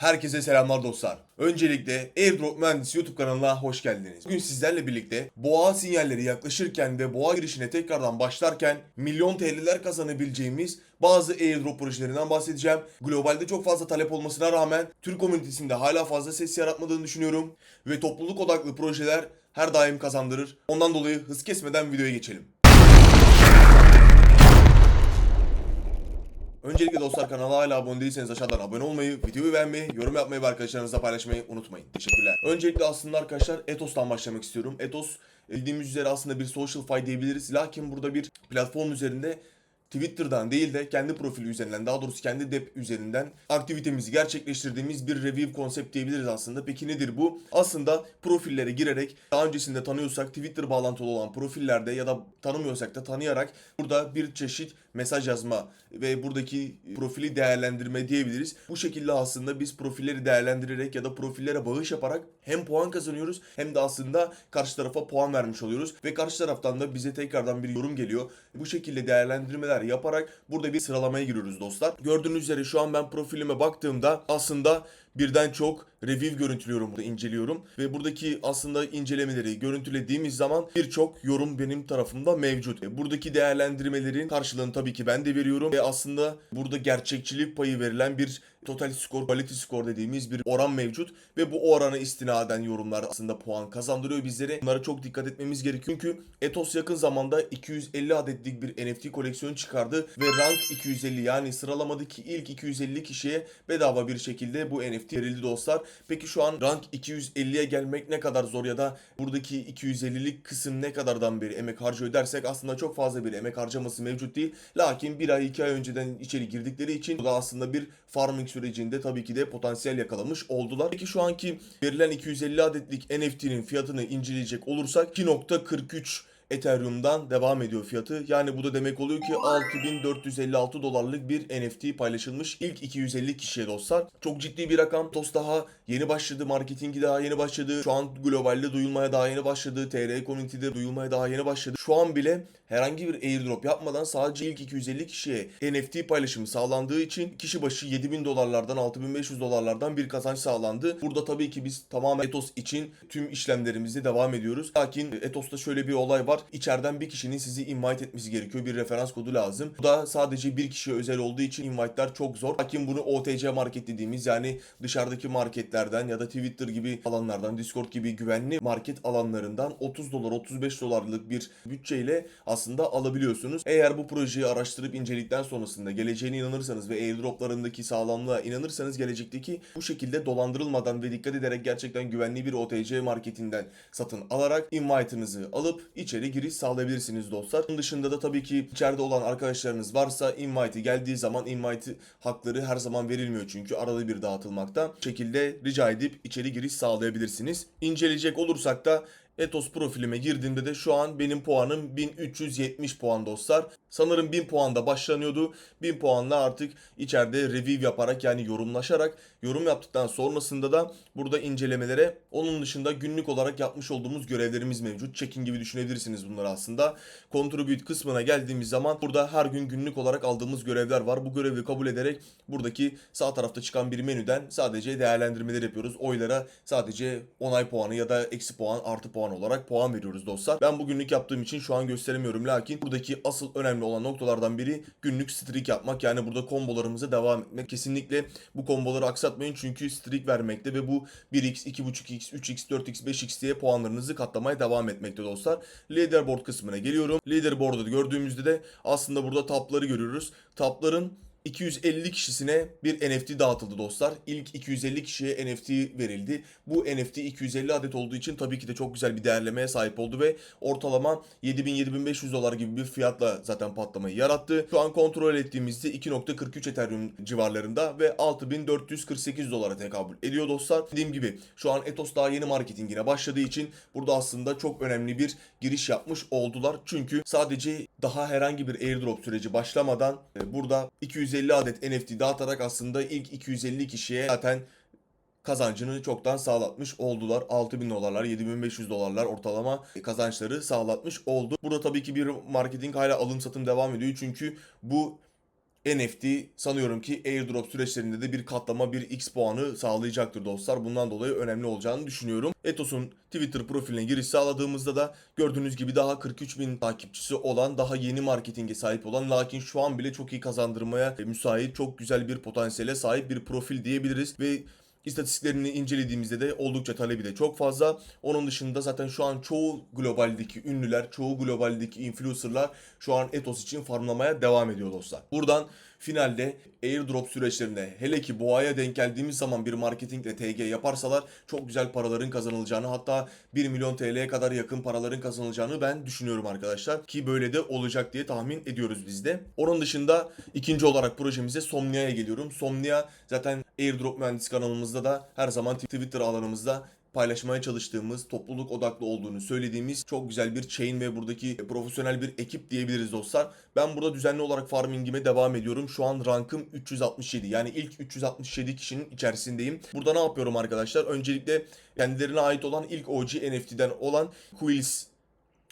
Herkese selamlar dostlar. Öncelikle Airdrop Mühendisi YouTube kanalına hoş geldiniz. Bugün sizlerle birlikte boğa sinyalleri yaklaşırken ve boğa girişine tekrardan başlarken milyon TL'ler kazanabileceğimiz bazı airdrop projelerinden bahsedeceğim. Globalde çok fazla talep olmasına rağmen Türk komünitesinde hala fazla ses yaratmadığını düşünüyorum. Ve topluluk odaklı projeler her daim kazandırır. Ondan dolayı hız kesmeden videoya geçelim. Öncelikle dostlar kanala hala abone değilseniz aşağıdan abone olmayı, videoyu beğenmeyi, yorum yapmayı ve arkadaşlarınızla paylaşmayı unutmayın. Teşekkürler. Öncelikle aslında arkadaşlar Ethos'tan başlamak istiyorum. Ethos bildiğimiz üzere aslında bir social fi diyebiliriz. Lakin burada bir platform üzerinde Twitter'dan değil de kendi profili üzerinden daha doğrusu kendi dep üzerinden aktivitemizi gerçekleştirdiğimiz bir review konsept diyebiliriz aslında. Peki nedir bu? Aslında profillere girerek daha öncesinde tanıyorsak Twitter bağlantılı olan profillerde ya da tanımıyorsak da tanıyarak burada bir çeşit mesaj yazma ve buradaki profili değerlendirme diyebiliriz. Bu şekilde aslında biz profilleri değerlendirerek ya da profillere bağış yaparak hem puan kazanıyoruz hem de aslında karşı tarafa puan vermiş oluyoruz ve karşı taraftan da bize tekrardan bir yorum geliyor. Bu şekilde değerlendirmeler yaparak burada bir sıralamaya giriyoruz dostlar. Gördüğünüz üzere şu an ben profilime baktığımda aslında birden çok review görüntülüyorum burada inceliyorum. Ve buradaki aslında incelemeleri görüntülediğimiz zaman birçok yorum benim tarafımda mevcut. E, Buradaki değerlendirmelerin karşılığını tabii ki ben de veriyorum. Ve aslında burada gerçekçilik payı verilen bir total score, quality score dediğimiz bir oran mevcut. Ve bu orana istinaden yorumlar aslında puan kazandırıyor bizlere. Bunlara çok dikkat etmemiz gerekiyor. Çünkü Ethos yakın zamanda 250 adetlik bir NFT koleksiyonu çıkardı. Ve rank 250 yani sıralamadaki ilk 250 kişiye bedava bir şekilde bu NFT verildi dostlar. Peki şu an rank 250'ye gelmek ne kadar zor ya da buradaki 250'lik kısım ne kadardan bir emek harcıyor dersek aslında çok fazla bir emek harcaması mevcut değil. Lakin bir ay iki ay önceden içeri girdikleri için bu da aslında bir farming sürecinde tabii ki de potansiyel yakalamış oldular. Peki şu anki verilen 250 adetlik NFT'nin fiyatını inceleyecek olursak 2.43 Ethereum'dan devam ediyor fiyatı. Yani bu da demek oluyor ki 6456 dolarlık bir NFT paylaşılmış ilk 250 kişiye dostlar. Çok ciddi bir rakam. TOS daha yeni başladı. Marketingi daha yeni başladı. Şu an globalde duyulmaya daha yeni başladı. TR Community'de duyulmaya daha yeni başladı. Şu an bile herhangi bir airdrop yapmadan sadece ilk 250 kişiye NFT paylaşımı sağlandığı için kişi başı 7000 dolarlardan 6500 dolarlardan bir kazanç sağlandı. Burada tabii ki biz tamamen Ethos için tüm işlemlerimize devam ediyoruz. Lakin Ethos'ta şöyle bir olay var. İçeriden bir kişinin sizi invite etmesi gerekiyor. Bir referans kodu lazım. Bu da sadece bir kişiye özel olduğu için invite'lar çok zor. Lakin bunu OTC market dediğimiz yani dışarıdaki marketlerden ya da Twitter gibi alanlardan, Discord gibi güvenli market alanlarından 30 dolar, 35 dolarlık bir bütçeyle aslında alabiliyorsunuz. Eğer bu projeyi araştırıp inceledikten sonrasında geleceğine inanırsanız ve airdroplarındaki sağlamlığa inanırsanız gelecekteki bu şekilde dolandırılmadan ve dikkat ederek gerçekten güvenli bir OTC marketinden satın alarak invite'ınızı alıp içeri giriş sağlayabilirsiniz dostlar. Bunun dışında da tabii ki içeride olan arkadaşlarınız varsa invite geldiği zaman invite hakları her zaman verilmiyor çünkü arada bir dağıtılmakta. Bu şekilde rica edip içeri giriş sağlayabilirsiniz. İnceleyecek olursak da Ethos profilime girdiğimde de şu an benim puanım 1370 puan dostlar. Sanırım 1000 puanda başlanıyordu. 1000 puanla artık içeride review yaparak yani yorumlaşarak yorum yaptıktan sonrasında da burada incelemelere onun dışında günlük olarak yapmış olduğumuz görevlerimiz mevcut. Check-in gibi düşünebilirsiniz bunları aslında. Contribute kısmına geldiğimiz zaman burada her gün günlük olarak aldığımız görevler var. Bu görevi kabul ederek buradaki sağ tarafta çıkan bir menüden sadece değerlendirmeler yapıyoruz. Oylara sadece onay puanı ya da eksi puan artı puan olarak puan veriyoruz dostlar. Ben bugünlük yaptığım için şu an gösteremiyorum lakin buradaki asıl önemli olan noktalardan biri günlük streak yapmak. Yani burada kombolarımıza devam etmek. Kesinlikle bu komboları aksatmayın çünkü streak vermekte ve bu 1x, 2.5x, 3x, 4x, 5x diye puanlarınızı katlamaya devam etmekte dostlar. Leaderboard kısmına geliyorum. Leaderboard'u gördüğümüzde de aslında burada tapları görüyoruz. Tapların 250 kişisine bir NFT dağıtıldı dostlar. İlk 250 kişiye NFT verildi. Bu NFT 250 adet olduğu için tabii ki de çok güzel bir değerlemeye sahip oldu ve ortalama 7000-7500 dolar gibi bir fiyatla zaten patlamayı yarattı. Şu an kontrol ettiğimizde 2.43 Ethereum civarlarında ve 6448 dolara tekabül ediyor dostlar. Dediğim gibi şu an Ethos daha yeni marketingine başladığı için burada aslında çok önemli bir giriş yapmış oldular. Çünkü sadece daha herhangi bir airdrop süreci başlamadan e, burada 250 adet NFT dağıtarak aslında ilk 250 kişiye zaten kazancını çoktan sağlatmış oldular. 6000 dolarlar, 7500 dolarlar ortalama kazançları sağlatmış oldu. Burada tabii ki bir marketing hala alım satım devam ediyor. Çünkü bu NFT sanıyorum ki airdrop süreçlerinde de bir katlama bir X puanı sağlayacaktır dostlar. Bundan dolayı önemli olacağını düşünüyorum. Etos'un Twitter profiline giriş sağladığımızda da gördüğünüz gibi daha 43 bin takipçisi olan daha yeni marketinge sahip olan lakin şu an bile çok iyi kazandırmaya müsait çok güzel bir potansiyele sahip bir profil diyebiliriz ve İstatistiklerini incelediğimizde de oldukça talebi de çok fazla. Onun dışında zaten şu an çoğu globaldeki ünlüler, çoğu globaldeki influencerlar şu an Ethos için farmlamaya devam ediyor dostlar. Buradan finalde airdrop süreçlerinde hele ki boğaya denk geldiğimiz zaman bir marketingle TG yaparsalar çok güzel paraların kazanılacağını hatta 1 milyon TL'ye kadar yakın paraların kazanılacağını ben düşünüyorum arkadaşlar. Ki böyle de olacak diye tahmin ediyoruz biz de. Onun dışında ikinci olarak projemize Somnia'ya geliyorum. Somnia zaten airdrop mühendis kanalımızda da her zaman Twitter alanımızda paylaşmaya çalıştığımız, topluluk odaklı olduğunu söylediğimiz çok güzel bir chain ve buradaki profesyonel bir ekip diyebiliriz dostlar. Ben burada düzenli olarak farmingime devam ediyorum. Şu an rankım 367. Yani ilk 367 kişinin içerisindeyim. Burada ne yapıyorum arkadaşlar? Öncelikle kendilerine ait olan ilk OG NFT'den olan Quills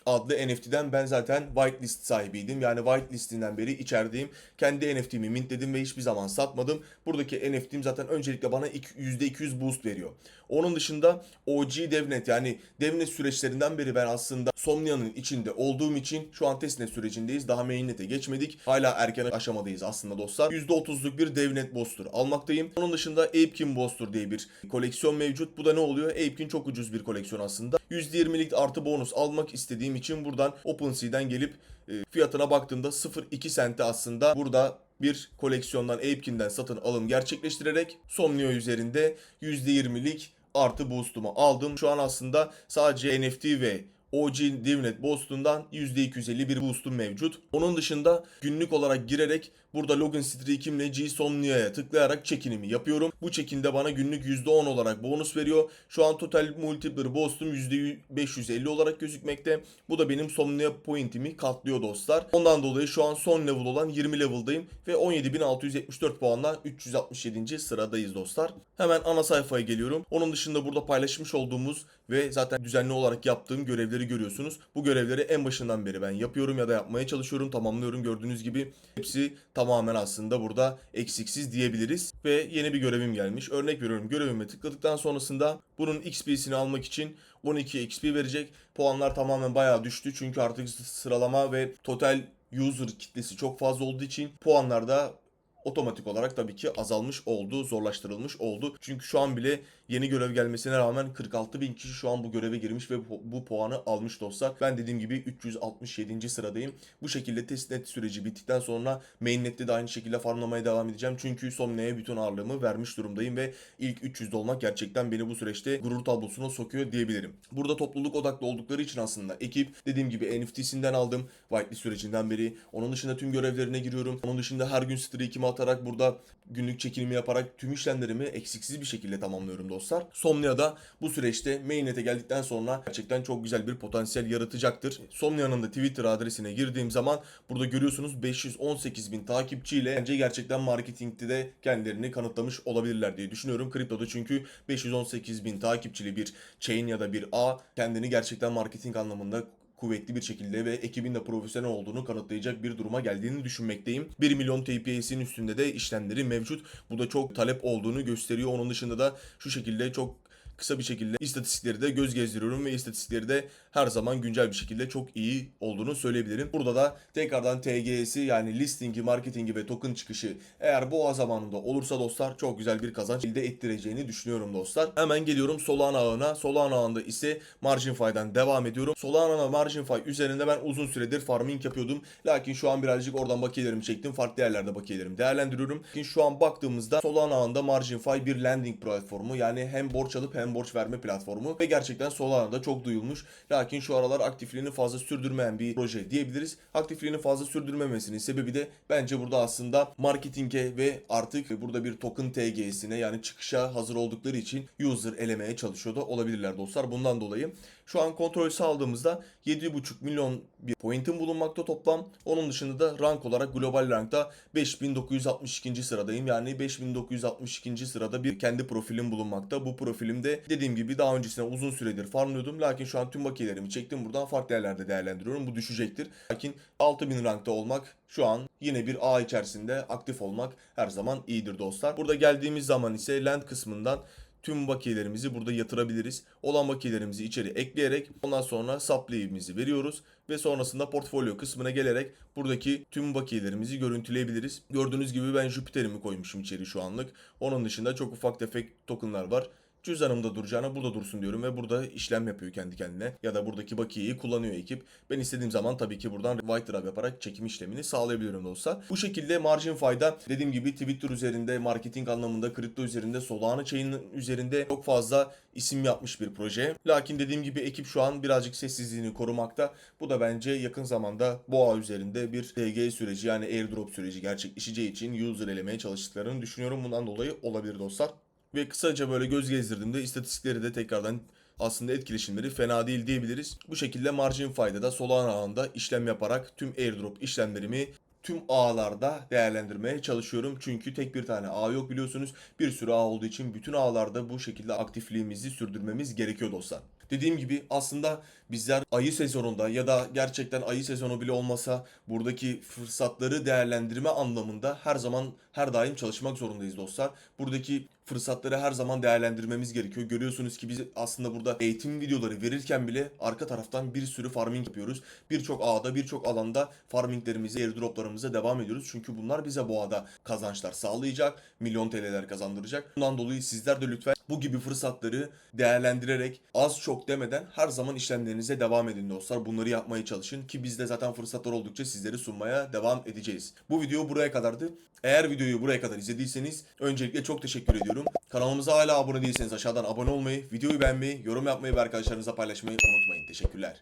adlı NFT'den ben zaten whitelist sahibiydim. Yani whitelist'inden beri içerideyim. Kendi NFT'mi mintledim ve hiçbir zaman satmadım. Buradaki NFT'm zaten öncelikle bana iki- %200 boost veriyor. Onun dışında OG DevNet yani DevNet süreçlerinden beri ben aslında Somnia'nın içinde olduğum için şu an testnet sürecindeyiz. Daha mainnet'e geçmedik. Hala erken aşamadayız aslında dostlar. %30'luk bir DevNet booster almaktayım. Onun dışında Apekin booster diye bir koleksiyon mevcut. Bu da ne oluyor? Apekin çok ucuz bir koleksiyon aslında. %20'lik artı bonus almak istediğim için buradan OpenSea'den gelip e, fiyatına baktığımda 0.2 sente aslında burada bir koleksiyondan Apekin'den satın alım gerçekleştirerek Somnio üzerinde %20'lik artı boost'umu aldım. Şu an aslında sadece NFT ve OG Divnet boost'undan %250 bir boost'um mevcut. Onun dışında günlük olarak girerek burada login streak'imle G Somnia'ya tıklayarak check-in'imi yapıyorum. Bu check-in'de bana günlük %10 olarak bonus veriyor. Şu an total multiplier boost'um %550 olarak gözükmekte. Bu da benim Somnia point'imi katlıyor dostlar. Ondan dolayı şu an son level olan 20 level'dayım ve 17.674 puanla 367. sıradayız dostlar. Hemen ana sayfaya geliyorum. Onun dışında burada paylaşmış olduğumuz ve zaten düzenli olarak yaptığım görevleri görüyorsunuz. Bu görevleri en başından beri ben yapıyorum ya da yapmaya çalışıyorum, tamamlıyorum. Gördüğünüz gibi hepsi tamamen aslında burada eksiksiz diyebiliriz. Ve yeni bir görevim gelmiş. Örnek veriyorum görevime tıkladıktan sonrasında bunun XP'sini almak için 12 XP verecek. Puanlar tamamen bayağı düştü çünkü artık sıralama ve total user kitlesi çok fazla olduğu için puanlar da otomatik olarak tabii ki azalmış oldu, zorlaştırılmış oldu. Çünkü şu an bile yeni görev gelmesine rağmen 46 bin kişi şu an bu göreve girmiş ve bu, puanı almış dostlar. Ben dediğim gibi 367. sıradayım. Bu şekilde testnet süreci bittikten sonra mainnet'te de aynı şekilde farmlamaya devam edeceğim. Çünkü Somnia'ya bütün ağırlığımı vermiş durumdayım ve ilk 300'de olmak gerçekten beni bu süreçte gurur tablosuna sokuyor diyebilirim. Burada topluluk odaklı oldukları için aslında ekip dediğim gibi NFT'sinden aldım. Whitelist sürecinden beri. Onun dışında tüm görevlerine giriyorum. Onun dışında her gün streak'imi atarak burada günlük çekilimi yaparak tüm işlemlerimi eksiksiz bir şekilde tamamlıyorum dostlar. Somnia'da bu süreçte mainnet'e geldikten sonra gerçekten çok güzel bir potansiyel yaratacaktır. Somnia'nın da Twitter adresine girdiğim zaman burada görüyorsunuz 518 bin takipçiyle bence gerçekten marketingde de kendilerini kanıtlamış olabilirler diye düşünüyorum. Kriptoda çünkü 518 bin takipçili bir chain ya da bir ağ kendini gerçekten marketing anlamında kuvvetli bir şekilde ve ekibin de profesyonel olduğunu kanıtlayacak bir duruma geldiğini düşünmekteyim. 1 milyon TPS'in üstünde de işlemleri mevcut. Bu da çok talep olduğunu gösteriyor. Onun dışında da şu şekilde çok kısa bir şekilde istatistikleri de göz gezdiriyorum ve istatistikleri de her zaman güncel bir şekilde çok iyi olduğunu söyleyebilirim. Burada da tekrardan TGS'i yani listingi, marketingi ve token çıkışı eğer boğa zamanında olursa dostlar çok güzel bir kazanç elde ettireceğini düşünüyorum dostlar. Hemen geliyorum Solana ağına. Solana ağında ise Margin Fi'den devam ediyorum. Solana Margin Fi üzerinde ben uzun süredir farming yapıyordum. Lakin şu an birazcık oradan bakiyelerimi çektim. Farklı yerlerde bakiyelerimi değerlendiriyorum. Lakin şu an baktığımızda Solana ağında Margin Fi bir lending platformu. Yani hem borç alıp hem borç verme platformu ve gerçekten Solana'da çok duyulmuş. Lakin şu aralar aktifliğini fazla sürdürmeyen bir proje diyebiliriz. Aktifliğini fazla sürdürmemesinin sebebi de bence burada aslında marketinge ve artık burada bir token TG'sine yani çıkışa hazır oldukları için user elemeye çalışıyor da olabilirler dostlar. Bundan dolayı Şu an kontrol sağladığımızda 7,5 milyon bir pointim bulunmakta toplam. Onun dışında da rank olarak global rankta 5962. sıradayım. Yani 5962. sırada bir kendi profilim bulunmakta. Bu profilimde dediğim gibi daha öncesinde uzun süredir farmlıyordum. Lakin şu an tüm bakiyelerimi çektim. Buradan farklı yerlerde değerlendiriyorum. Bu düşecektir. Lakin 6000 rankta olmak şu an yine bir ağ içerisinde aktif olmak her zaman iyidir dostlar. Burada geldiğimiz zaman ise land kısmından tüm bakiyelerimizi burada yatırabiliriz. Olan bakiyelerimizi içeri ekleyerek ondan sonra supply'imizi veriyoruz ve sonrasında portfolyo kısmına gelerek buradaki tüm bakiyelerimizi görüntüleyebiliriz. Gördüğünüz gibi ben Jüpiter'imi koymuşum içeri şu anlık. Onun dışında çok ufak tefek tokenlar var. Cüzdanımda duracağına burada dursun diyorum ve burada işlem yapıyor kendi kendine. Ya da buradaki bakiyeyi kullanıyor ekip. Ben istediğim zaman tabii ki buradan white drive yaparak çekim işlemini sağlayabiliyorum da olsa. Bu şekilde margin fayda dediğim gibi Twitter üzerinde marketing anlamında kripto üzerinde Solana chain'in üzerinde çok fazla isim yapmış bir proje. Lakin dediğim gibi ekip şu an birazcık sessizliğini korumakta. Bu da bence yakın zamanda boğa üzerinde bir DG süreci yani airdrop süreci gerçekleşeceği için user elemeye çalıştıklarını düşünüyorum. Bundan dolayı olabilir dostlar. Ve kısaca böyle göz gezdirdiğimde istatistikleri de tekrardan aslında etkileşimleri fena değil diyebiliriz. Bu şekilde margin faydada Solana ağında işlem yaparak tüm airdrop işlemlerimi tüm ağlarda değerlendirmeye çalışıyorum. Çünkü tek bir tane ağ yok biliyorsunuz. Bir sürü ağ olduğu için bütün ağlarda bu şekilde aktifliğimizi sürdürmemiz gerekiyor dostlar. Dediğim gibi aslında bizler ayı sezonunda ya da gerçekten ayı sezonu bile olmasa buradaki fırsatları değerlendirme anlamında her zaman her daim çalışmak zorundayız dostlar. Buradaki fırsatları her zaman değerlendirmemiz gerekiyor. Görüyorsunuz ki biz aslında burada eğitim videoları verirken bile arka taraftan bir sürü farming yapıyoruz. Birçok ağda, birçok alanda farminglerimize, airdroplarımıza devam ediyoruz. Çünkü bunlar bize bu ağda kazançlar sağlayacak, milyon TL'ler kazandıracak. Bundan dolayı sizler de lütfen bu gibi fırsatları değerlendirerek az çok demeden her zaman işlemlerinize devam edin dostlar. Bunları yapmaya çalışın ki biz de zaten fırsatlar oldukça sizleri sunmaya devam edeceğiz. Bu video buraya kadardı. Eğer videoyu buraya kadar izlediyseniz öncelikle çok teşekkür ediyorum. Kanalımıza hala abone değilseniz aşağıdan abone olmayı, videoyu beğenmeyi, yorum yapmayı ve arkadaşlarınızla paylaşmayı unutmayın. Teşekkürler.